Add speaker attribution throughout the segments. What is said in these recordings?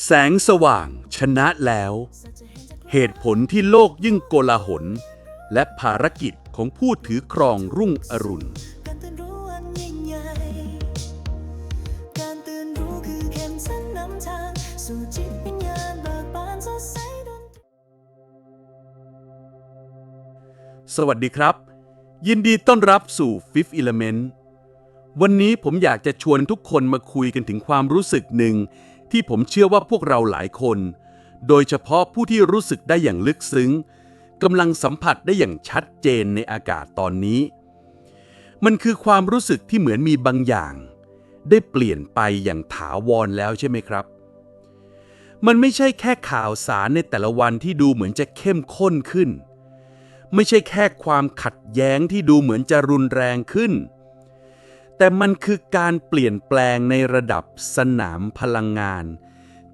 Speaker 1: แสงสว่างชนะแล้ว เหตุผลที่โลกยิ่งโกลาหล และภารกิจของผู้ถือครองรุ่งอรุณ
Speaker 2: การตื่นรู้อันยิ่งใหญ่การตื่นรู้คือเข็มฉันนำทางสู่จิตวิญญาณเบิกบานสดใสดวง
Speaker 1: สวัสดีครับ ยินดีต้อนรับสู่ Fifth Element วันนี้ผมอยากจะชวนทุกคนมาคุยกันถึงความรู้สึกหนึ่ง ที่ผมเชื่อว่าพวกเราหลายคน โดยเฉพาะผู้ที่รู้สึกได้อย่างลึกซึ้งกำลังสัมผัสได้อย่างชัดเจนในอากาศตอนนี้ มันคือความรู้สึกที่เหมือนมีบางอย่าง ได้เปลี่ยนไปอย่างถาวรแล้วใช่ไหมครับ มันไม่ใช่แค่ข่าวสารในแต่ละวันที่ดูเหมือนจะเข้มข้นขึ้น ไม่ใช่แค่ความขัดแย้งที่ดูเหมือนจะรุนแรงขึ้น แต่มันคือการเปลี่ยนแปลงในระดับสนามพลังงาน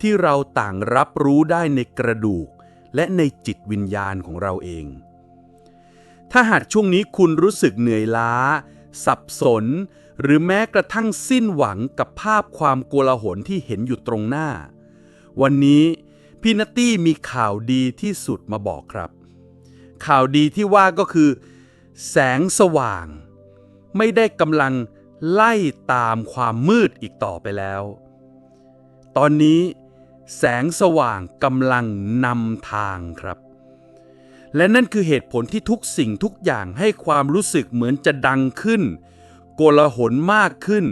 Speaker 1: ที่เราต่างรับรู้ได้ในกระดูก และในจิตวิญญาณของเราเอง ถ้าหากช่วงนี้คุณรู้สึกเหนื่อยล้า สับสน หรือแม้กระทั่งสิ้นหวังกับภาพความโกลาหลที่เห็นอยู่ตรงหน้า วันนี้พี่นัตตี้มีข่าวดีที่สุดมาบอกครับ ข่าวดีที่ว่าก็คือ แสงสว่าง ไม่ได้กำลัง ไล่ตามความมืดอีกต่อไปแล้ว ตอนนี้แสงสว่างกำลังนำทางครับ และนั่นคือเหตุผลที่ทุกสิ่งทุกอย่างให้ความรู้สึกเหมือนจะดังขึ้น โกลาหลมากขึ้น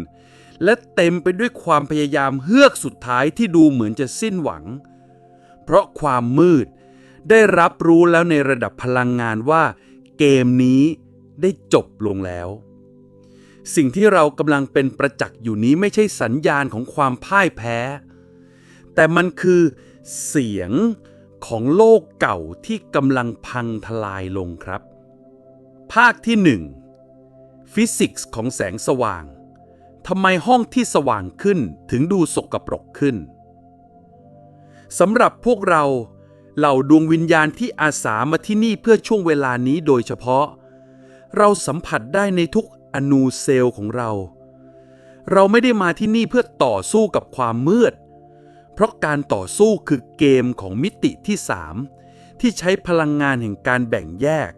Speaker 1: และเต็มไปด้วยความพยายามเฮือกสุดท้ายที่ดูเหมือนจะสิ้นหวัง เพราะความมืดได้รับรู้แล้วในระดับพลังงานว่า เกมนี้ได้จบลงแล้ว สิ่งที่เรากำลังเป็นประจักษ์อยู่นี้ไม่ใช่สัญญาณของความพ่ายแพ้ แต่มันคือเสียงของโลกเก่าที่กำลังพังทลายลงครับ ภาคที่หนึ่งฟิสิกส์ของแสงสว่างทำไมห้องที่สว่างขึ้นถึงดูสกปรกขึ้นสำหรับพวกเราเหล่าดวงวิญญาณที่อาสามาที่นี่เพื่อช่วงเวลานี้โดยเฉพาะ เราสัมผัสได้ในทุก อนูเซลล์ของเรา เราไม่ได้มาที่นี่เพื่อต่อสู้กับความมืด เพราะการต่อสู้คือเกมของมิติที่สามที่ใช้พลังงานแห่งการแบ่งแยก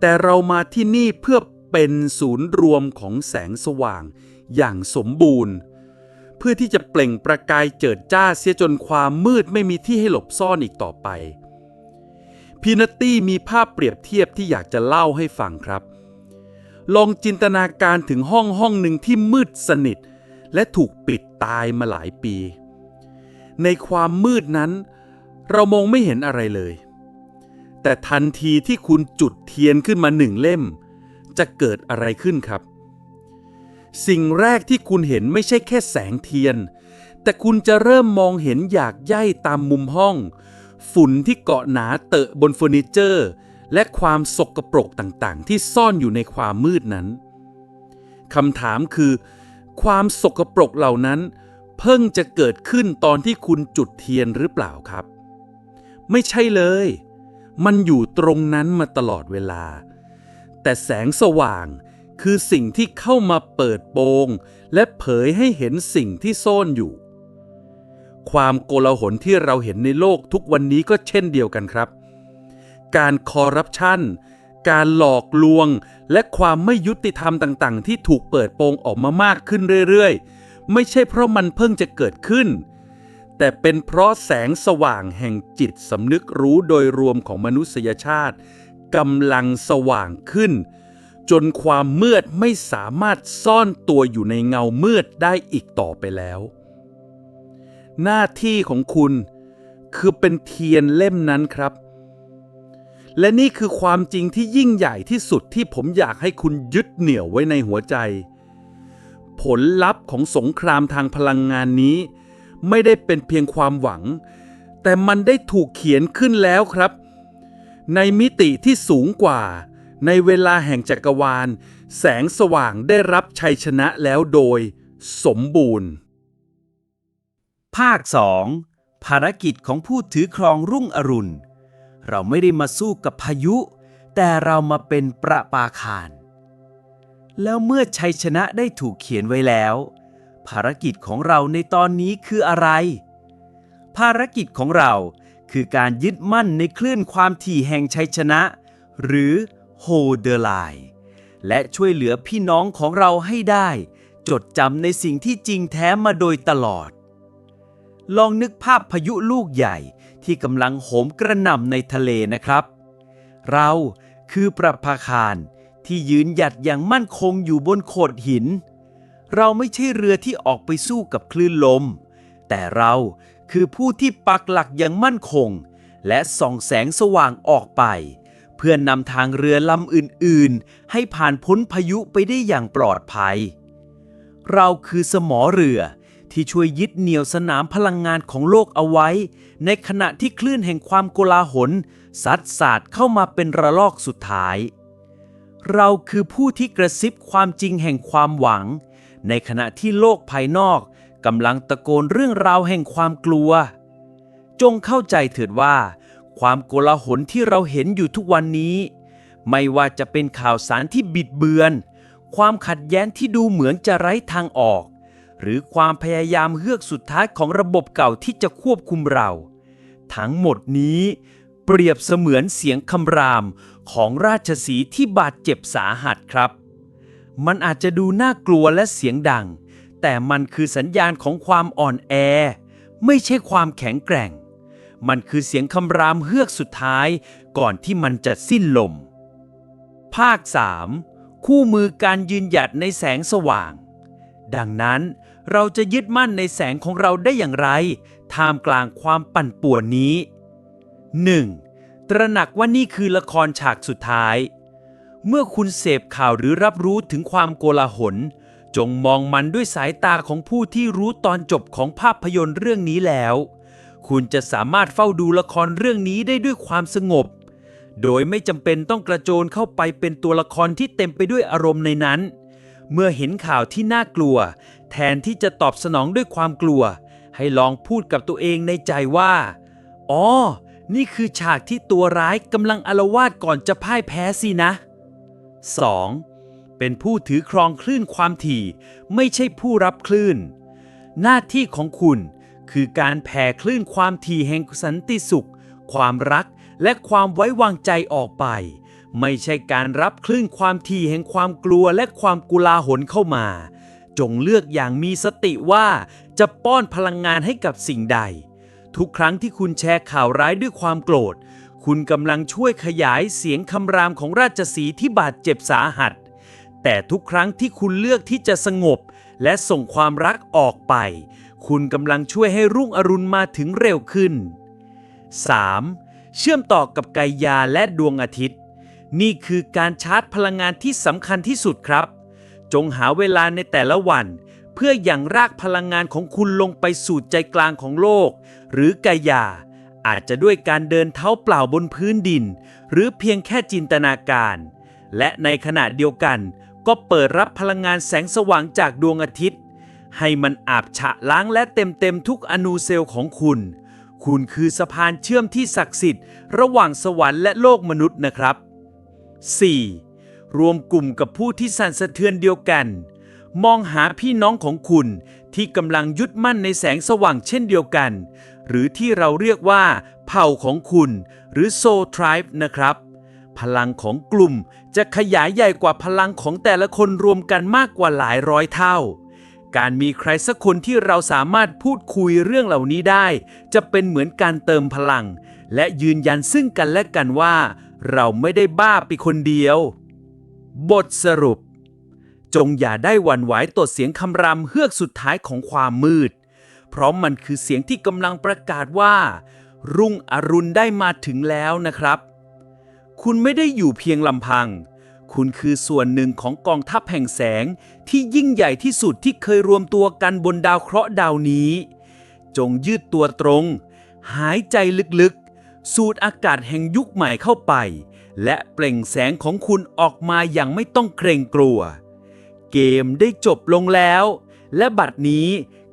Speaker 1: แต่เรามาที่นี่เพื่อเป็นศูนย์รวมของแสงสว่างอย่างสมบูรณ์ เพื่อที่จะเปล่งประกายเจิดจ้าเสียจนความมืดไม่มีที่ให้หลบซ่อนอีกต่อไปพีนัตตี้มีภาพเปรียบเทียบที่อยากจะเล่าให้ฟังครับ ลองจินตนาการถึงห้องห้องหนึ่งที่มืดสนิท และถูกปิดตายมาหลายปี ในความมืดนั้น เรามองไม่เห็นอะไรเลย แต่ทันทีที่คุณจุดเทียนขึ้นมาหนึ่งเล่ม จะเกิดอะไรขึ้นครับ สิ่งแรกที่คุณเห็นไม่ใช่แค่แสงเทียน แต่คุณจะเริ่มมองเห็นหยากใยตามมุมห้อง ฝุ่นที่เกาะหนาเตอะบนเฟอร์นิเจอร์ และความสกปรกต่างๆ ที่ซ่อนอยู่ในความมืดนั้นคำถามคือ ความสกปรกเหล่านั้น เพิ่งจะเกิดขึ้นตอนที่คุณจุดเทียนหรือเปล่าครับ ไม่ใช่เลย มันอยู่ตรงนั้นมาตลอดเวลา แต่แสงสว่างคือสิ่งที่เข้ามาเปิดโปง และเผยให้เห็นสิ่งที่ซ่อนอยู่ ความโกลาหลที่เราเห็นในโลกทุกวันนี้ก็เช่นเดียวกันครับ การคอร์รัปชันการหลอกลวง และความไม่ยุติธรรมต่างๆ ที่ถูกเปิดโปงออกมามากขึ้นเรื่อยๆ ไม่ใช่เพราะมันเพิ่งจะเกิดขึ้น แต่เป็นเพราะแสงสว่างแห่งจิตสำนึกรู้โดยรวมของมนุษยชาติกำลังสว่างขึ้น จนความมืดไม่สามารถซ่อนตัวอยู่ในเงามืดได้อีกต่อไปแล้ว หน้าที่ของคุณคือเป็นเทียนเล่มนั้นครับ และนี่คือความจริงที่ยิ่งใหญ่ที่สุดที่ผมอยากให้คุณยึดเหนี่ยวไว้ในหัวใจ ผลลัพธ์ของสงครามทางพลังงานนี้ ไม่ได้เป็นเพียงความหวัง แต่มันได้ถูกเขียนขึ้นแล้วครับ ในมิติที่สูงกว่า ในเวลาแห่งจักรวาล แสงสว่างได้รับชัยชนะแล้วโดย สมบูรณ์
Speaker 3: ภาค 2 ภารกิจของผู้ถือครองรุ่งอรุณ เราไม่ได้มาสู้กับพายุ แต่เรามาเป็นประปาคาร แล้วเมื่อชัยชนะได้ถูกเขียนไว้แล้ว ภารกิจของเราในตอนนี้คืออะไร ภารกิจของเราคือการยึดมั่นในคลื่นความถี่แห่งชัยชนะ หรือ Hold the line และช่วยเหลือพี่น้องของเราให้ได้ จดจำในสิ่งที่จริงแท้มาโดยตลอด ลองนึกภาพพายุลูกใหญ่ ที่กำลังโหมกระหน่ำในทะเลนะครับ เราคือประภาคารที่ยืนหยัดอย่างมั่นคงอยู่บนโขดหิน เราไม่ใช่เรือที่ออกไปสู้กับคลื่นลม แต่เราคือผู้ที่ปักหลักอย่างมั่นคง และส่องแสงสว่างออกไป เพื่อนำทางเรือลำอื่นๆ ให้ผ่านพ้นพายุไปได้อย่างปลอดภัย เราคือสมอเรือ ที่ช่วยยึดเหนี่ยวสนามพลังงานของโลกเอาไว้ ในขณะที่คลื่นแห่งความโกลาหลซัดสาดเข้ามาเป็นระลอกสุดท้าย เราคือผู้ที่กระซิบความจริงแห่งความหวัง ในขณะที่โลกภายนอกกำลังตะโกนเรื่องราวแห่งความกลัว จงเข้าใจเถิดว่า ความโกลาหลที่เราเห็นอยู่ทุกวันนี้ ไม่ว่าจะเป็นข่าวสารที่บิดเบือน ความขัดแย้งที่ดูเหมือนจะไร้ทางออก หรือความพยายามเฮือกสุดท้ายของระบบเก่าที่จะควบคุมเรา ทั้งหมดนี้เปรียบเสมือนเสียงคำรามของราชสีที่บาดเจ็บสาหัสครับ มันอาจจะดูน่ากลัวและเสียงดัง แต่มันคือสัญญาณของความอ่อนแอ ไม่ใช่ความแข็งแกร่ง มันคือเสียงคำรามเฮือกสุดท้ายก่อนที่มันจะสิ้นลม ภาค 3 คู่มือการยืนหยัดในแสงสว่าง ดังนั้น เราจะยึดมั่นในแสงของเราได้อย่างไร ท่ามกลางความปั่นป่วนนี้ 1. ตระหนักว่านี่คือละครฉากสุดท้าย เมื่อคุณเสพข่าวหรือรับรู้ถึงความโกลาหล จงมองมันด้วยสายตาของผู้ที่รู้ตอนจบของภาพยนตร์เรื่องนี้แล้ว คุณจะสามารถเฝ้าดูละครเรื่องนี้ได้ด้วยความสงบ โดยไม่จำเป็นต้องกระโจนเข้าไปเป็นตัวละครที่เต็มไปด้วยอารมณ์ในนั้นเมื่อเห็นข่าวที่น่ากลัว แทนที่จะตอบสนองด้วยความกลัว ให้ลองพูดกับตัวเองในใจว่า อ๋อ นี่คือฉากที่ตัวร้ายกำลังอละวาดก่อนจะพ่ายแพ้สินะ 2. เป็นผู้ถือครองคลื่นความถี่ ไม่ใช่ผู้รับคลื่น หน้าที่ของคุณคือการแผ่คลื่นความถี่แห่งสันติสุข ความรักและความไว้วางใจออกไป ไม่ใช่การรับคลื่นความถี่แห่งความกลัวและความกุลาหลเข้ามา จงเลือกอย่างมีสติว่าจะป้อนพลังงานให้กับสิ่งใด ทุกครั้งที่คุณแชร์ข่าวร้ายด้วยความโกรธ คุณกำลังช่วยขยายเสียงคำรามของราชสีที่บาดเจ็บสาหัส แต่ทุกครั้งที่คุณเลือกที่จะสงบ และส่งความรักออกไป คุณกำลังช่วยให้รุ่งอรุณมาถึงเร็วขึ้น 3. เชื่อมต่อกับไกายาและดวงอาทิตย์ นี่คือการชาร์จพลังงานที่สำคัญที่สุดครับ จงหาเวลาในแต่ละวัน เพื่อหยั่งรากพลังงานของคุณลงไปสู่ใจกลางของโลก หรือกายา อาจจะด้วยการเดินเท้าเปล่าบนพื้นดิน หรือเพียงแค่จินตนาการ และในขณะเดียวกัน ก็เปิดรับพลังงานแสงสว่างจากดวงอาทิตย์ ให้มันอาบฉะล้างและเต็มเต็มๆทุกอนูเซลล์ของคุณ คุณคือสะพานเชื่อมที่ศักดิ์สิทธิ์ ระหว่างสวรรค์และโลกมนุษย์นะครับ 4. รวมกลุ่มกับผู้ที่สั่นสะเทือนเดียวกัน มองหาพี่น้องของคุณที่กำลังยึดมั่นในแสงสว่างเช่นเดียวกัน หรือที่เราเรียกว่าเผ่าของคุณ หรือ Soul Tribe นะครับ พลังของกลุ่มจะขยายใหญ่กว่าพลังของแต่ละคนรวมกันมากกว่าหลายร้อยเท่า การมีใครสักคนที่เราสามารถพูดคุยเรื่องเหล่านี้ได้ จะเป็นเหมือนการเติมพลัง และยืนยันซึ่งกันและกันว่า เราไม่ได้บ้าไปคนเดียว บทสรุป จงอย่าได้หวั่นไหวต่อเสียงคำรามเฮือกสุดท้ายของความมืด เพราะมันคือเสียงที่กำลังประกาศว่า รุ่งอรุณได้มาถึงแล้วนะครับ คุณไม่ได้อยู่เพียงลำพัง คุณคือส่วนหนึ่งของกองทัพแห่งแสงที่ยิ่งใหญ่ที่สุดที่เคยรวมตัวกันบนดาวเคราะห์ดาวนี้ จงยืดตัวตรง หายใจลึกๆ สูดอากาศแห่งยุคใหม่เข้าไป และเปล่งแสงของคุณออกมาอย่างไม่ต้องเกรงกลัว เกมได้จบลงแล้ว และบัดนี้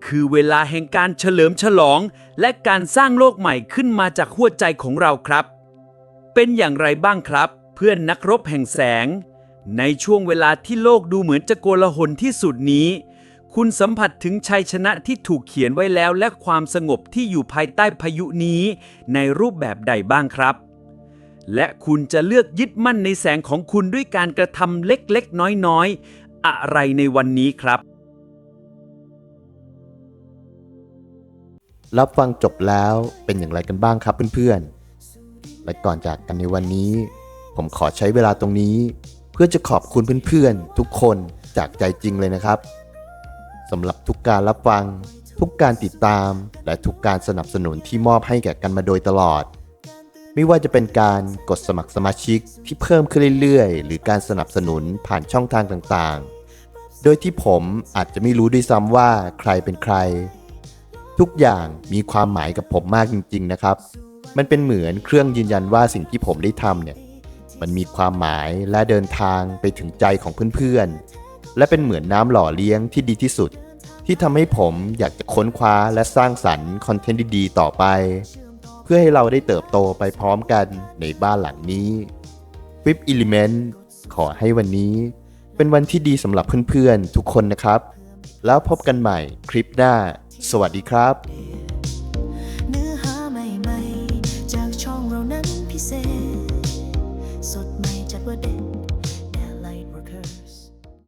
Speaker 3: คือเวลาแห่งการเฉลิมฉลอง และการสร้างโลกใหม่ขึ้นมาจากหัวใจของเราครับ เป็นอย่างไรบ้างครับ เพื่อนนักรบแห่งแสง ในช่วงเวลาที่โลกดูเหมือนจะโกลาหลที่สุดนี้ คุณสัมผัสถึงชัยชนะที่ถูกเขียนไว้แล้วและความสงบที่อยู่ภายใต้พายุนี้ ในรูปแบบใดบ้างครับ และคุณจะเลือกยึดมั่นในแสงของคุณด้วยการกระทำเล็กๆ น้อยๆ อะไรในวันนี้ครับ
Speaker 4: รับฟังจบแล้วเป็นอย่างไรกันบ้างครับเพื่อนๆ และก่อนจากกันในวันนี้ ผมขอใช้เวลาตรงนี้ เพื่อจะขอบคุณเพื่อนๆ ทุกคนจากใจจริงเลยนะครับสำหรับทุกการรับฟัง ทุกการติดตาม และทุกการสนับสนุนที่มอบให้แก่กันมาโดยตลอด ไม่ว่าจะเป็นการกดสมัครสมาชิกที่เพิ่มขึ้นเรื่อยๆ หรือการสนับสนุนผ่านช่องทางต่างๆ โดยที่ผมอาจจะไม่รู้ด้วยซ้ำว่าใครเป็นใคร ทุกอย่างมีความหมายกับผมมากจริง ๆ นะครับ มันเป็นเหมือนเครื่องยืนยันว่าสิ่งที่ผมได้ทำเนี่ย มันมีความหมายและเดินทางไปถึงใจของเพื่อนๆ และเป็นเหมือนน้ำหล่อเลี้ยงที่ดีที่สุด ที่ทำให้ผมอยากจะค้นคว้าและสร้างสรรค์คอนเทนต์ดีๆ ต่อไป พื่อให้เราได้เติบโตไปพร้อมกันในบ้านหลังนี้ Fifth Element ขอให้วันนี้ เป็นวันที่ดีสำหรับเพื่อนๆ ทุกคนนะครับ แล้วพบกันใหม่คลิปหน้า สวัสดีครับ